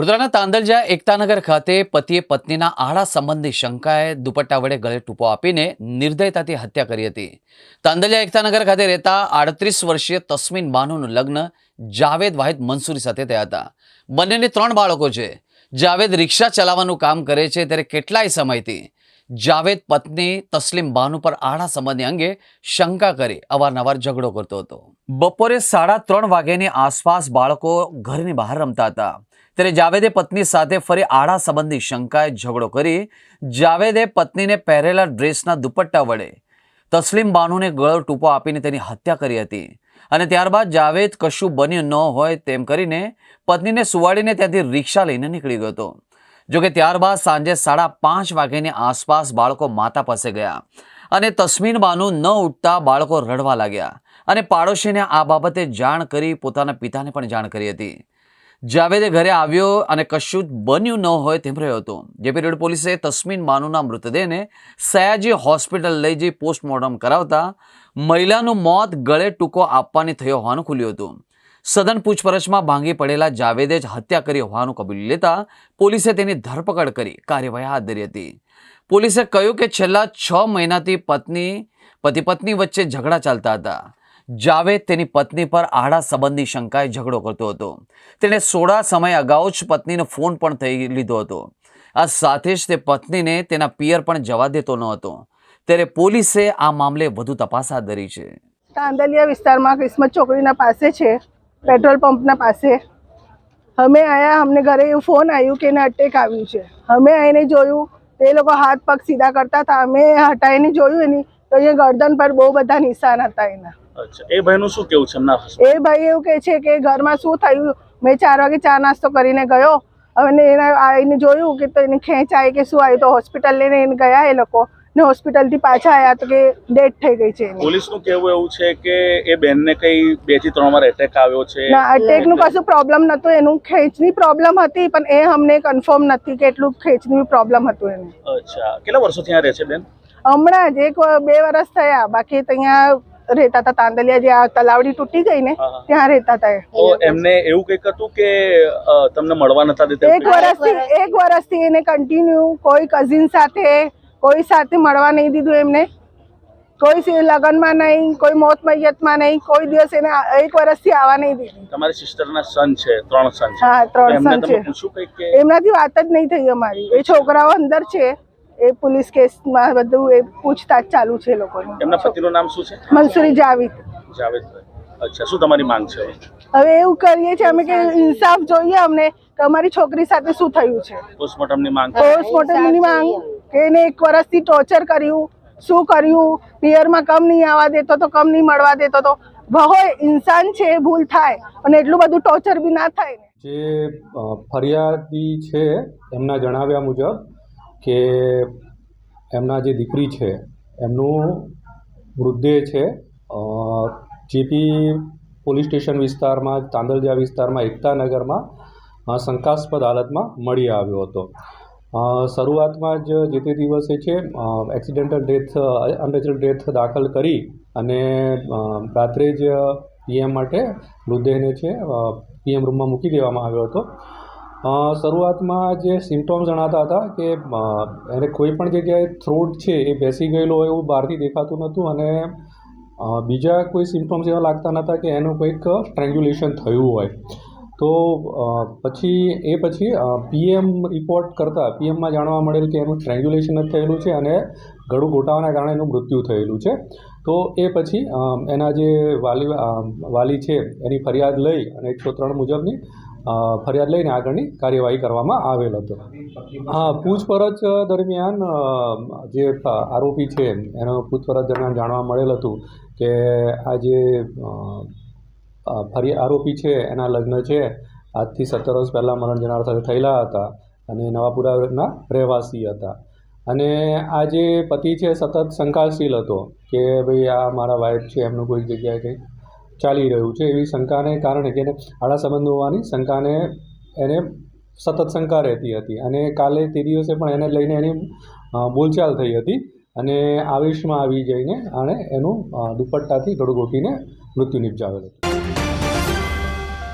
વડોદરાના તાંદલજા એકતાનગર ખાતે પતિએ પત્નીના આડા સંબંધની શંકાએ દુપટ્ટા વડે ગળે ટૂંપો આપીને નિર્દયતાથી હત્યા કરી હતી. તાંદલજા એકતાનગર ખાતે રહેતા આડત્રીસ વર્ષીય તસ્મીન બાનુનું લગ્ન જાવેદ વાહિદ મંસૂરી સાથે થયા હતા. બંનેને ત્રણ બાળકો છે. જાવેદ રિક્ષા ચલાવવાનું કામ કરે છે ત્યારે કેટલાય સમયથી જાવેદ પત્ની તસ્લીમ બાનુ પર આડા સંબંધની અંગે શંકા કરી અવારનવાર ઝઘડો કરતો હતો. બપોરે સાડા ત્રણ વાગ્યાની આસપાસ બાળકો ઘરની બહાર રમતા હતા. ત્યારે જાવેદે પત્ની સાથે ફરી આડા સંબંધી શંકાએ ઝઘડો કરી જાવેદે પત્નીને પહેરેલા ડ્રેસના દુપટ્ટા વડે તસ્લીમ બાનુને ગળો ટૂંપો આપીને તેની હત્યા કરી હતી. અને ત્યારબાદ જાવેદ કશું બન્યું ન હોય તેમ કરીને પત્નીને સુવાડીને ત્યાંથી રિક્ષા લઈને નીકળી ગયો હતો. જોકે ત્યારબાદ સાંજે સાડા પાંચ વાગ્યાની આસપાસ બાળકો માતા પાસે ગયા અને તસ્મીન બાનુ ન ઉઠતા બાળકો રડવા લાગ્યા અને પાડોશીને આ બાબતે જાણ કરી પોતાના પિતાને પણ જાણ કરી હતી. જાવેદે ઘરે આવ્યો અને કશું જ બન્યું ન હોય તેમ રહ્યો હતો. જે પીરિયડ પોલીસે તસ્મીન માનુના મૃતદેહને સયાજી હોસ્પિટલ લઈ જઈ પોસ્ટમોર્ટમ કરાવતા મહિલાનું મોત ગળે ટૂંકો આપવાની થયો હોવાનું ખુલ્યું હતું. સદન પૂછપરછમાં ભાંગી પડેલા જાવેદે જ હત્યા કરી હોવાનું કબૂલી લેતા પોલીસે તેની ધરપકડ કરી કાર્યવાહી હાથ ધરી હતી. પોલીસે કહ્યું કે છેલ્લા છ મહિનાથી પત્ની પતિ પત્ની વચ્ચે ઝઘડા ચાલતા હતા. જાવેદ તેની પત્ની પર આડા સંબંધની શંકાએ ઝઘડો કરતો હતો. તેણે સોળા સમય અગાઉ જ પત્નીનો ફોન પણ થઈ લીધો હતો. આ સાથે જ તે પત્નીને તેના પિયર પણ જવા દેતો ન હતો. ત્યારે પોલીસે આ મામલે વધુ તપાસ હાથ ધરી છે. તાંદલિયા વિસ્તારમાં કિસ્મત ચોકડીના પાસે છે, પેટ્રોલ પંપના પાસે. અમે આયા, અમને ઘરે એવું ફોન આવ્યું કે એને અટેક આવ્યું છે. અમે આવીને જોયું, એ લોકો હાથ પગ સીધા કરતા હતા. અમે હટાવીને જોયું એની તો અહીંયા ગરદન પર બહુ બધા નિશાન હતા એના. એ ભાઈનું શું કેવું છે એ ભાઈ એવું કહે છે કે ઘરમાં શું થયું? મેં ચાર વાગે ચા નાસ્તો કરીને ગયો. હવે એને આવીને જોયું કે તો એને ખેંચ આવી કે શું આવ્યું? તો હોસ્પિટલ લઈને એને ગયા એ લોકો. ને હોસ્પિટલથી પાછા આવ્યા તો કે ડેથ થઈ ગઈ છે પોલીસનું કેવું એવું છે કે એ બેનને કઈ બેથી ત્રણ વાર એટેક આવ્યો છે? ના અટેકનું કશું પ્રોબ્લેમ નહોતું. એનું ખેંચની પ્રોબ્લેમ હતી પણ એ અમને કન્ફર્મ નથી કે એટલું ખેંચની પ્રોબ્લેમ હતું એને. અચ્છા કેટલા વર્ષોથી ત્યાં રહે છે બેન? હમણાં જ એક બે વર્ષ થયા. બાકી ત્યાં રહેતા હતા તાંદલિયા જે આ તલાવડી તૂટી ગઈ ને. ત્યાં રહેતા હતા એમને એવું કંઈક હતું કે તમને મળવા નતા દેતા એક વર્ષથી એક વર્ષથી એને કન્ટિન્યુ કોઈ કઝિન સાથે કોઈ સાથે મળવા નહીં દીધું એમને. કોઈ લગ્નમાં નહીં કોઈ મોત મૈયતમાં નહીં કોઈ દિવસ એને એક વર્ષથી આવવા નહીં દીધી. તમારી સિસ્ટરના સન છે ત્રણ સન છે. હા ત્રણ સન છે. એમનાથી વાત જ નહીં થઈ અમારી. એ છોકરાઓ અંદર છે. એ પોલીસ કેસમાં બધું એ પૂછતાછ ચાલુ છે લોકોની. એમના પતિનું નામ શું છે? મનસુરી જાવીદ. જાવેદભાઈ અચ્છા શું તમારી માંગ છે? હવે? એવું કરીએ છીએ અમે કે ઇન્સાફ જોઈએ અમને કે અમારી છોકરી સાથે શું થયું છે. પોસ્ટમોર્ટમની માંગ પોસ્ટમોર્ટમની માંગ કે એને એક વર્ષથી ટોર્ચર કર્યું શું કર્યું પિયરમાં કમ નહીં આવવા દેતો તો કમ નહીં મળવા દેતો તો. હોય ઇન્સાન છે ભૂલ થાય અને એટલું બધું ટોર્ચર બી ના થાય જે ફરિયાદી છે એમના જણાવ્યા મુજબ કે એમના જે દીકરી છે, એમનું મૃતદેહ છે જેપી પોલીસ સ્ટેશન વિસ્તારમાં, તાંદલજા વિસ્તારમાં એકતાનગરમાં શંકાસ્પદ હાલતમાં મળી આવ્યો હતો. શરૂઆતમાં જ જે તે દિવસે છે એક્સિડેન્ટલ ડેથ, અનનેચરલ ડેથ દાખલ કરી અને રાત્રે જ પીએમ માટે મૃતદેહને છે પીએમ રૂમમાં મૂકી દેવામાં આવ્યો હતો. શરૂઆતમાં જે સિમ્ટોમ્સ જણાતા હતા કે એને કોઈ પણ જગ્યાએ થ્રોટ છે એ બેસી ગયેલો હોય એવું બહારથી દેખાતું નહોતું અને બીજા કોઈ સિમ્ટોમ્સ એવા લાગતા નહોતા કે એનું કોઈક સ્ટ્રેંગ્યુલેશન થયું હોય. તો પછી, એ પછી પીએમ રિપોર્ટ કરતાં પીએમમાં જાણવા મળેલ કે એનું સ્ટ્રેંગ્યુલેશન જ થયેલું છે અને ગળું ઘોટાવાના કારણે એનું મૃત્યુ થયેલું છે. તો એ પછી એના જે વાલી વાલી છે એની ફરિયાદ લઈ અને એકસો ત્રણ મુજબની ફરિયાદ લઈને આગળની કાર્યવાહી કરવામાં આવેલ હતો. હા, પૂછપરછ દરમિયાન જે આરોપી છે, એનો પૂછપરછ દરમિયાન જાણવા મળેલ હતું કે આ જે ફરી આરોપી છે, એના લગ્ન છે, આજથી સત્તર વર્ષ પહેલાં મરણ જનાર સાથે થયેલા હતા અને નવાપુરાના રહેવાસી હતા. અને આ જે પતિ છે, સતત શંકાશીલ હતો કે ભાઈ આ મારા વાઈફ છે, એમનું કોઈ જગ્યાએ કંઈક ચાલી રહ્યું છે એવી શંકાને કારણે કે એને આડા સંબંધ હોવાની શંકાને એને સતત શંકા રહેતી હતી. અને કાલે તે દિવસે પણ એને લઈને એની બોલચાલ થઈ હતી અને આવેશમાં આવી જઈને આણે એનું દુપટ્ટાથી ગળગોટીને ગોટીને મૃત્યુ નિપજાવેલ હતું.